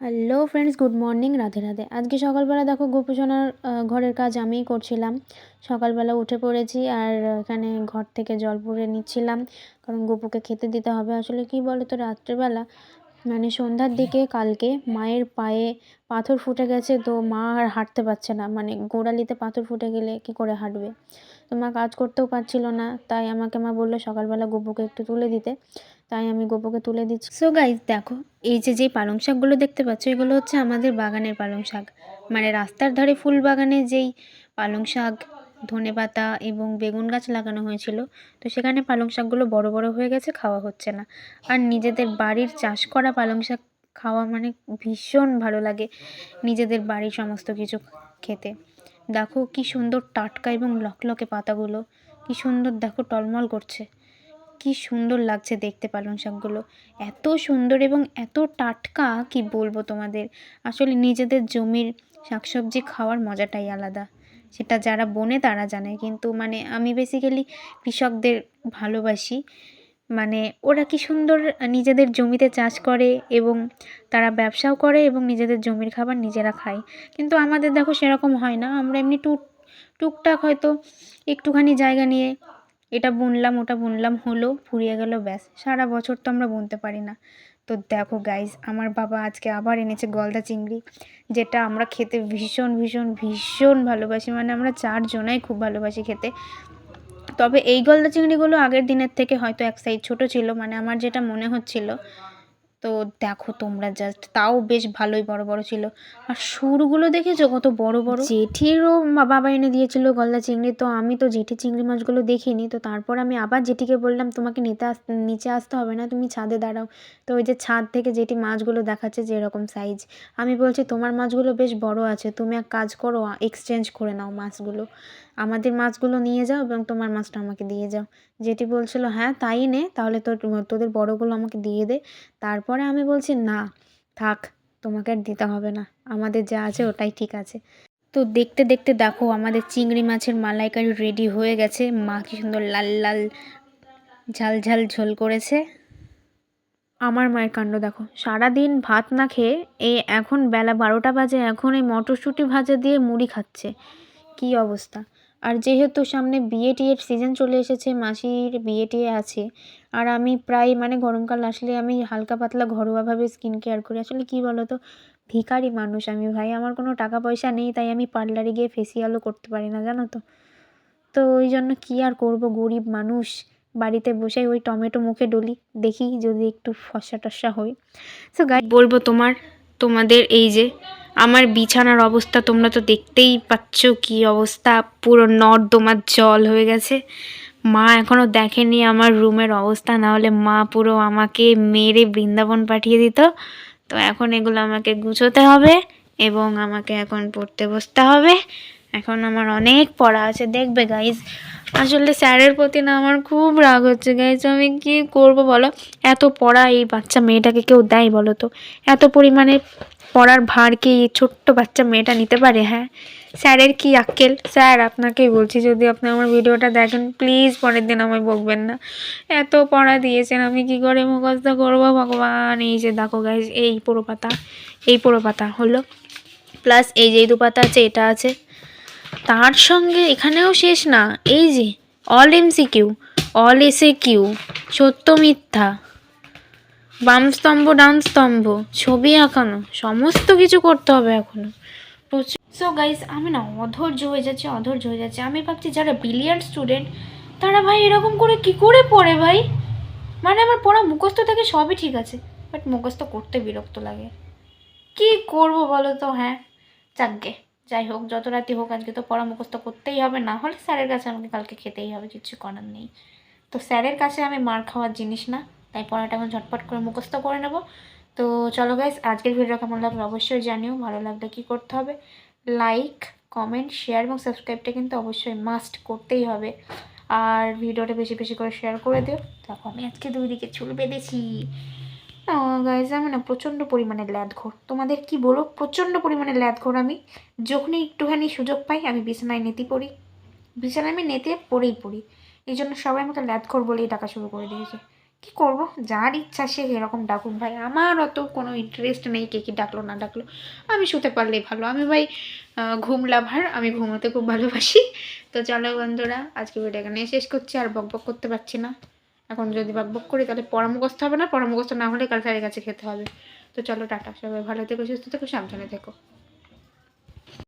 Hello friends good morning Radhe Radhe. আজকে সকালবেলা দেখো গোপুসোনার ঘরের কাজ আমিই করছিলাম। সকালবেলা উঠে পড়েছি আর এখানে ঘর থেকে জল পরে নিচ্ছিলাম। কারণ গোপুকে খেতে দিতে হবে। আসলে কি বলো তো রাত্রেবেলা মানে সন্ধ্যার দিকে কালকে মায়ের পায়ে পাথর ফুটে গেছে, তো মা আর হাঁটতে পারছে না। মানে গোড়ালিতে পাথর ফুটে গেলে কি করে হাঁটবে? তো মা কাজ করতেও পারছিল না, তাই আমাকে মা বলল সকালবেলা গোপুকে একটু তুলে দিতে। তাই আমি গোপুকে তুলে দিচ্ছি। সো গাইজ দেখো, এই যে যে পালং শাকগুলো দেখতে পাচ্ছ, এগুলো হচ্ছে আমাদের বাগানের পালং শাক। মানে রাস্তার ধারে ফুল বাগানে যেই পালং শাক ধনে পাতা এবং বেগুন গাছ লাগানো হয়েছিল। তো সেখানে পালং শাকগুলো বড় বড় হয়ে গেছে, খাওয়া হচ্ছে না। আর নিজেদের বাড়ির চাষ করা পালং শাক খাওয়া মানে ভীষণ ভালো লাগে নিজেদের বাড়ির সমস্ত কিছু খেতে। দেখো কি সুন্দর টাটকা এবং লকলকে পাতাগুলো, কি সুন্দর দেখো টলমল করছে। কি সুন্দর লাগছে দেখতে পালং শাকগুলো। এত সুন্দর এবং এত টাটকা, কি বলব তোমাদের? আসলে নিজেদের জমির শাকসবজি খাওয়ার মজাটাই আলাদা। সেটা যারা বনে তারা জানে। কিন্তু মানে আমি বেসিক্যালি কৃষকদের ভালোবাসি। মানে ওরা কি সুন্দর নিজেদের জমিতে চাষ করে এবং তারা ব্যবসাও করে এবং নিজেদের জমির খাবার নিজেরা খায়। কিন্তু আমাদের দেখো সেরকম হয় না। আমরা এমনি টুক, টুকটাক হয়তো একটুখানি জায়গা নিয়ে এটা বুনলাম, ওটা বুনলাম, হলো, ফুরিয়ে গেল, ব্যাস। সারা বছর তো আমরা বুনতে পারি না। তো দেখো গাইজ আমার বাবা আজকে আবার এনেছে গলদা চিংড়ি, যেটা আমরা খেতে ভীষণ ভীষণ ভীষণ ভালোবাসি। মানে আমরা চারজনাই খুব ভালোবাসি খেতে। তবে এই গলদা চিংড়িগুলো আগের দিনের থেকে হয়তো এক সাইজ ছোট ছিল মানে আমার যেটা মনে হচ্ছিল, তো দেখো তোমরা জাস্ট তাও বেশ ভালোই বড় বড় ছিল। আর সুরগুলো দেখেছ? কত বড় বড়? জেঠিরও বাবা এনে দিয়েছিল গলদা চিংড়ি, তো আমি তো জেঠি চিংড়ি মাছগুলো দেখিনি, তো তারপর আমি আবার জেঠিকে বললাম, তোমাকে নিতে আস নিচে আসতে হবে না, তুমি ছাদে দাঁড়াও। তো ওই যে ছাদ থেকে যেটি মাছগুলো দেখাচ্ছে যে এরকম সাইজ আমি বলছি তোমার মাছগুলো বেশ বড় আছে, তুমি এক কাজ করো এক্সচেঞ্জ করে নাও মাছগুলো। আমাদের মাছগুলো নিয়ে যাও এবং তোমার মাছটা আমাকে দিয়ে যাও। যেটি বলছিল হ্যাঁ তাই নে, তাহলে তোর, তোদের বড়গুলো আমাকে দিয়ে দে। তারপরে আমি বলছি, না, থাক, তোমাকে আর দিতে হবে না, আমাদের যা আছে ওটাই ঠিক আছে। তো দেখতে দেখতে দেখো, আমাদের চিংড়ি মাছের মালাইকারি রেডি হয়ে গেছে। মা কি সুন্দর লাল লাল ঝাল ঝাল ঝোল করেছে। আমার মায়ের কাণ্ড দেখো। সারাদিন ভাত না খেয়ে এই এখন বেলা বারোটা বাজে, এখন এই মটরশুঁটি ভাজা দিয়ে মুড়ি খাচ্ছে। কি অবস্থা? আর যেহেতু সামনে বিয়ে টিয়ের সিজন চলে এসেছে, মাসির বিয়ে টিয়ে আছে, আর আমি প্রায় মানে গরমকাল আসলে আমি হালকা পাতলা ঘরোয়াভাবে স্কিন কেয়ার করি। আসলে কি বলো তো ভিখারি মানুষ আমি ভাই, আমার কোনো টাকা পয়সা নেই, তাই আমি পার্লারে গিয়ে ফেসিয়ালও করতে পারি না, জানো তো। তো ওই জন্য কী আর করব? গরিব মানুষ। বাড়িতে বসে ওই টমেটো মুখে ডলি, দেখি যদি একটু ফসা টসা হই সো গাই বলব তোমার, তোমাদের এই যে আমার বিছানার অবস্থা, তোমরা তো দেখতেই পাচ্ছ কি অবস্থা, পুরো নর্দমার জল হয়ে গেছে। মা এখনও দেখেনি আমার রুমের অবস্থা না হলে মা পুরো আমাকে মেরে বৃন্দাবন পাঠিয়ে দিত। তো এখন এগুলো আমাকে গুছোতে হবে এবং আমাকে এখন পড়তে বসতে হবে। এখন আমার অনেক পড়া আছে, দেখবে গাইজ আসলে স্যারের প্রতি না আমার খুব রাগ হচ্ছে গাইজ আমি কি করব বলো? এত পড়া এই বাচ্চা মেয়েটাকে কেউ দেয় বলো তো? এত পরিমাণে পড়ার ভার কি এই ছোট্ট বাচ্চা মেয়েটা নিতে পারে হ্যাঁ? স্যারের কি আক্কেল? স্যার, আপনাকেই বলছি, যদি আপনি আমার ভিডিওটা দেখেন প্লিজ পরের দিন আমায় বকবেন না। এত পড়া দিয়েছেন, আমি কি করে মুখস্থ করব ভগবান? এই যে দেখো গাইজ এই পুরো পাতা, এই পুরো পাতা হলো। প্লাস এই যে দু পাতা আছে, এটা আছে। তার সঙ্গে এখানেও শেষ না। এই যে অল এমসিকিউ অল এসে কিউ সত্য মিথ্যা, বাম স্তম্ভ, ডান স্তম্ভ, ছবি আঁকানো, সমস্ত কিছু করতে হবে এখনও। সো গাইস আমি না অধৈর্য হয়ে যাচ্ছে, অধৈর্য হয়ে যাচ্ছে। আমি ভাবছি যারা ব্রিলিয়ান্ট স্টুডেন্ট তারা ভাই এরকম করে কি করে পড়ে ভাই? মানে আমার পড়া মুখস্থ থেকে সবই ঠিক আছে বাট মুখস্থ করতে বিরক্ত লাগে। কি করব বলো তো হ্যাঁ? যাকগে যাই হোক, যত রাতি হোক আজকে তো পড়া মুখস্থ করতেই হবে। না হলে স্যারের কাছে আমাকে কালকে খেতেই হবে কিছু করার নেই। তো স্যারের কাছে আমি মার খাওয়ার জিনিস না, তাই পড়াটা আমি ঝটপট করে মুখস্থ করে নেব। তো চলো গাইস আজকের ভিডিও কেমন লাগল অবশ্যই জানিও, ভালো লাগলে কি করতে হবে? লাইক কমেন্ট শেয়ার এবং সাবস্ক্রাইবটা কিন্তু অবশ্যই মাস্ট করতেই হবে। আর ভিডিওটা বেশি বেশি করে শেয়ার করে দিও। দেখো আমি আজকে দুই দিকে চুল বেঁধেছি। গাইজ আমি না প্রচণ্ড পরিমাণে ল্যাদঘোর। তোমাদের কি বলো? প্রচণ্ড পরিমাণে ল্যাদঘোর আমি। যখনই একটুখানি সুযোগ পাই, আমি বিছানায় নেতি পড়ি। বিছানায় আমি নেতে পড়েই পড়ি। এই জন্য সবাই আমাকে ল্যাদঘোর বলেই ডাকা শুরু করে দিয়েছে। কী করব? যার ইচ্ছা সে এরকম ডাকুক ভাই। আমার অত কোনো ইন্টারেস্ট নেই কে কী ডাকলো, না ডাকলো। আমি শুতে পারলেই ভালো। আমি ভাই ঘুম লাভার। আমি ঘুমোতে খুব ভালোবাসি। তো চলো বন্ধুরা, আজকে ভিডিও এখানে শেষ করছি। আর বক বক করতে পারছি না। এখন যদি বক বুক করি, তাহলে পরামর্শ হবে না? পরামর্শ না হলে কাল স্যারের কাছে খেতে হবে। তো চলো টাটা, সবাই ভালো থেকো, সুস্থ থেকো, সাবধানে থেকো।